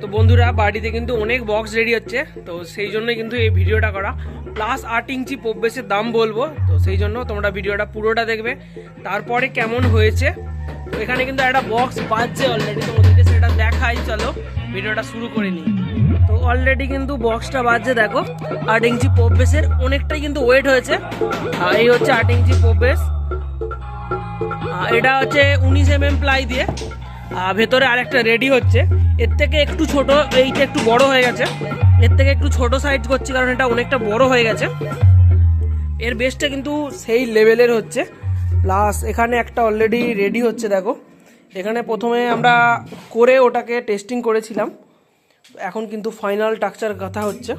তো বন্ধুরা বাড়িতে কিন্তু অনেক বক্স রেডি হচ্ছে তো সেই জন্যই কিন্তু এই ভিডিওটা করা। প্লাস আট ইঞ্চি প্রবেশের দাম বলব তো সেই জন্য তোমরা ভিডিওটা পুরোটা দেখবে। তারপরে কেমন হয়েছে এখানে কিন্তু একটা বক্স বাজছে অলরেডি তোমাদেরকে সেটা দেখাই চলো ভিডিওটা শুরু করে নিই। তো অলরেডি কিন্তু বক্সটা বাজছে দেখো আট ইঞ্চি প্রবেশের অনেকটাই কিন্তু ওয়েট হয়েছে। আর এই হচ্ছে আট ইঞ্চি আহ, এটা হচ্ছে উনিশ এম এম প্লাই দিয়ে। ভেতরে আরেকটা রেডি হচ্ছে। এর থেকে একটু ছোট, এইটা একটু বড় হয়ে গেছে। এর থেকে একটু ছোট সাইজ করছি কারণ এটা অনেকটা বড় হয়ে গেছে। এর বেসটা কিন্তু সেই লেভেলের হচ্ছে। প্লাস এখানে একটা অলরেডি রেডি হচ্ছে, দেখো। এখানে প্রথমে আমরা করে ওটাকে টেস্টিং করেছিলাম। এখন কিন্তু ফাইনাল টাকচার কথা হচ্ছে।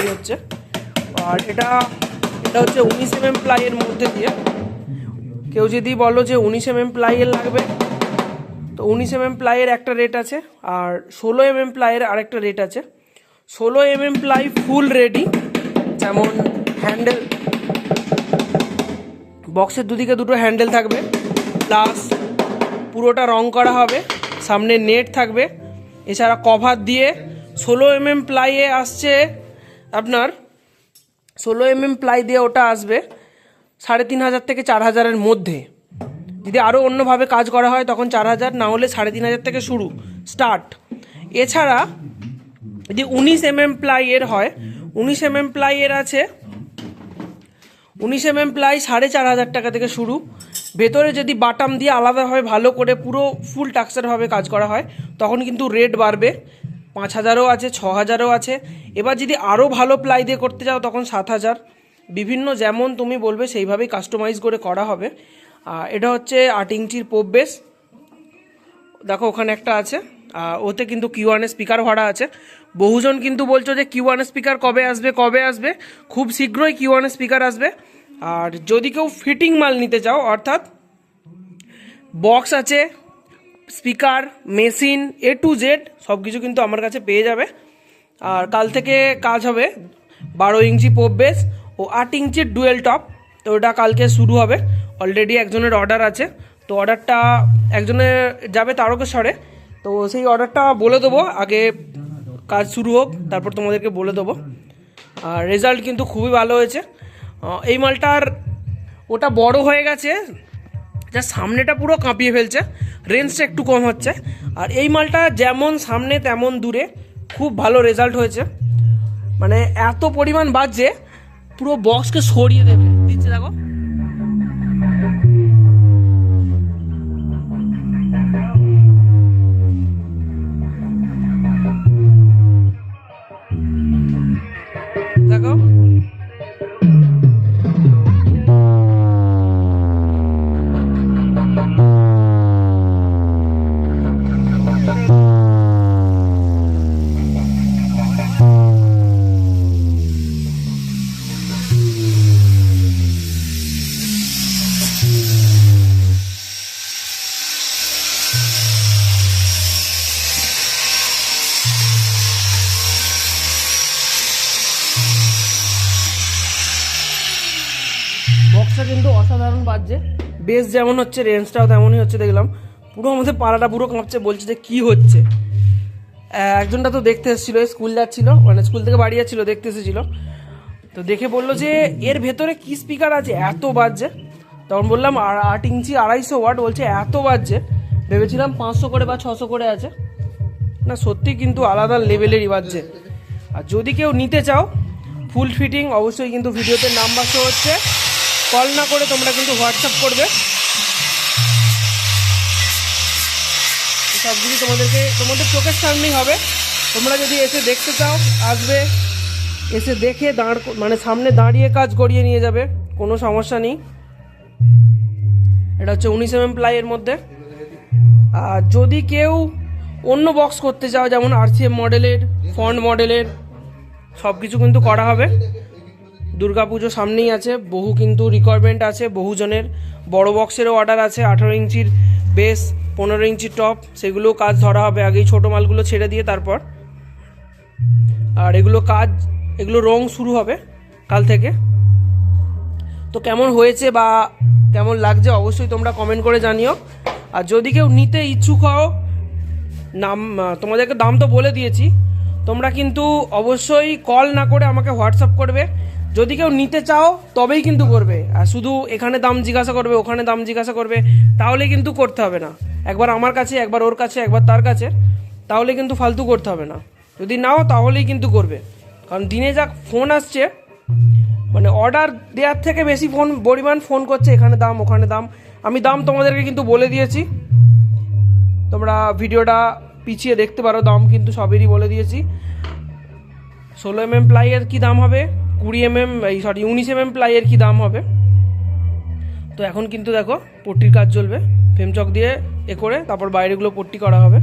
এই হচ্ছে। আর এটা এটা হচ্ছে উনিশ এম এম প্লাইয়ের মধ্যে দিয়ে। কেউ যদি বলো যে উনিশ এম এম প্লাইয়ের লাগবে তো উনিশ এম এম প্লাইয়ের একটা রেট আছে আর ষোলো এম এম প্লাইয়ের আরেকটা রেট আছে। ষোলো M M ply full ready যেমন হ্যান্ডেল বক্সের দুদিকে দুটো হ্যান্ডেল থাকবে প্লাস পুরোটা রং করা হবে, সামনে নেট থাকবে। এছাড়া কভার দিয়ে ষোলো এম এম প্লাইয়ে আসছে আপনার, ষোলো এম এম প্লাই দিয়ে ওটা আসবে সাড়ে তিন হাজার থেকে চার হাজারের মধ্যে। যদি আরও অন্যভাবে কাজ করা হয়, তখন চার হাজার, না হলে সাড়ে তিন হাজার থেকে শুরু স্টার্ট এছাড়া যদি উনিশ এম এম প্লাইয়ের হয়, উনিশ এম এম প্লাইয়ের আছে, উনিশ এম এম প্লাই সাড়ে চার হাজার টাকা থেকে শুরু। ভেতরে যদি বাটাম দিয়ে আলাদাভাবে ভালো করে পুরো ফুল টাক্সারভাবে কাজ করা হয়, তখন কিন্তু রেট বাড়বে। পাঁচ হাজারও আছে, ছ হাজারও আছে। এবার যদি আরও ভালো প্লাই দিয়ে করতে যাও, তখন সাত হাজার। বিভিন্ন যেমন তুমি বলবে, সেইভাবেই কাস্টমাইজ করে করা হবে। এটা হচ্ছে আট ইঞ্চির পোপ বেস। দেখো, ওখানে একটা আছে। ওতে কিন্তু কিউ ওয়ানের স্পিকার ভরা আছে। বহুজন কিন্তু বলছো যে কিউ ওয়ানের স্পিকার কবে আসবে কবে আসবে? খুব শীঘ্রই কিউ ওয়ানের স্পিকার আসবে। আর যদি কেউ ফিটিং মাল নিতে চাও, অর্থাৎ বক্স আছে speaker machine A to Z সব কিছু কিন্তু আমার কাছে পেয়ে যাবে। আর কাল থেকে কাজ হবে বারো ইঞ্চি পোপ বেস ও আট ইঞ্চির ডুয়েল টপ। তো ওটা কালকে শুরু হবে। অলরেডি একজনের অর্ডার আছে। তো অর্ডারটা একজনের যাবে তারকেশ্বরে। তো সেই অর্ডারটা বলে দেবো, আগে কাজ শুরু হোক, তারপর তোমাদেরকে বলে দেবো। আর রেজাল্ট কিন্তু খুবই ভালো হয়েছে। এই মালটার ওটা বড় হয়ে গেছে, যা সামনেটা পুরো কাঁপিয়ে ফেলছে রেঞ্জটা একটু কম হচ্ছে। আর এই মালটা যেমন সামনে, তেমন দূরে খুব ভালো রেজাল্ট হয়েছে। মানে এত পরিমাণ বাজছে, পুরো বক্সকে সরিয়ে দেবে। দিচ্ছে দেখো বক্সটা কিন্তু অসাধারণ বাজছে। বেস যেমন হচ্ছে রেঞ্জটাও তেমনই হচ্ছে, দেখলাম। পুরো আমাদের পাড়াটা পুরো কাঁপছে, বলছে যে কী হচ্ছে। একজনটা তো দেখতে এসেছিল স্কুল যাচ্ছিল মানে স্কুল থেকে বাড়ি যাচ্ছিল, দেখতে এসেছিল। তো দেখে বলল যে, এর ভেতরে কি স্পিকার আছে? এত বাজছে। তখন বললাম আট ইঞ্চি আড়াইশো ওয়াট বলছে, এত বাজছে। ভেবেছিলাম পাঁচশো করে বা ছশো করে আছে। না, সত্যি কিন্তু আলাদা লেভেলেরই বাজছে। আর যদি কেউ নিতে চাও ফুল ফিটিং অবশ্যই কিন্তু ভিডিওতে নাম্বার শো হচ্ছে। কল না করে তোমরা কিন্তু হোয়াটসঅ্যাপ করবে। সব কিছু তোমাদেরকে তোমাদের চোখের সামনেই হবে। তোমরা যদি এসে দেখতে চাও, আসবে। এসে দেখে দাঁড় মানে সামনে দাঁড়িয়ে কাজ করিয়ে নিয়ে যাবে। কোনো সমস্যা নেই। এটা হচ্ছে উনিশ এম প্লাইয়ের মধ্যে। আর যদি কেউ অন্য বক্স করতে চাও, যেমন আরসিএম মডেলের ফন্ড মডেলের সব কিছু কিন্তু করা হবে। দুর্গাপুজো সামনেই আছে, বহু কিন্তু রিকোয়ারমেন্ট আছে, বহুজনের। বড় বক্সেরও অর্ডার আছে, আঠারো ইঞ্চির বেস পনেরো ইঞ্চির টপ সেগুলোও কাজ ধরা হবে আগেই। ছোটো মালগুলো ছেড়ে দিয়ে তারপর। আর এগুলো কাজ, এগুলো রং শুরু হবে কাল থেকে। তো কেমন হয়েছে বা কেমন লাগছে অবশ্যই তোমরা কমেন্ট করে জানিও। আর যদি কেউ নিতে ইচ্ছুক হও, নাম, তোমাদেরকে দাম তো বলে দিয়েছি, তোমরা কিন্তু অবশ্যই কল না করে আমাকে হোয়াটসঅ্যাপ করবে। যদি কেউ নিতে চাও, তবেই কিন্তু করবে। আর শুধু এখানে দাম জিজ্ঞাসা করবে, ওখানে দাম জিজ্ঞাসা করবে, তাহলে কিন্তু করতে হবে না। একবার আমার কাছে, একবার ওর কাছে, একবার তার কাছে, তাহলে কিন্তু ফালতু করতে হবে না। যদি নাও, তাহলেই কিন্তু করবে। কারণ দিনে যাক ফোন আসছে মানে অর্ডার দেওয়ার থেকে বেশি ফোন, পরিমাণ ফোন করছে, এখানে দাম, ওখানে দাম। আমি দাম তোমাদেরকে কিন্তু বলে দিয়েছি। তোমরা ভিডিওটা পিছিয়ে দেখতে পারো, দাম কিন্তু সবেরই বলে দিয়েছি। ষোলো এম এম প্লাইয়ের কী দাম হবে? কুড়ি এম এম এই সরি উনিশ এম এম প্লাইয়ের কী দাম হবে? তো এখন কিন্তু দেখো, পট্টির কাজ চলবে। ফেমচক দিয়ে এ করে তারপর বাইরেগুলো পট্টি করা হবে।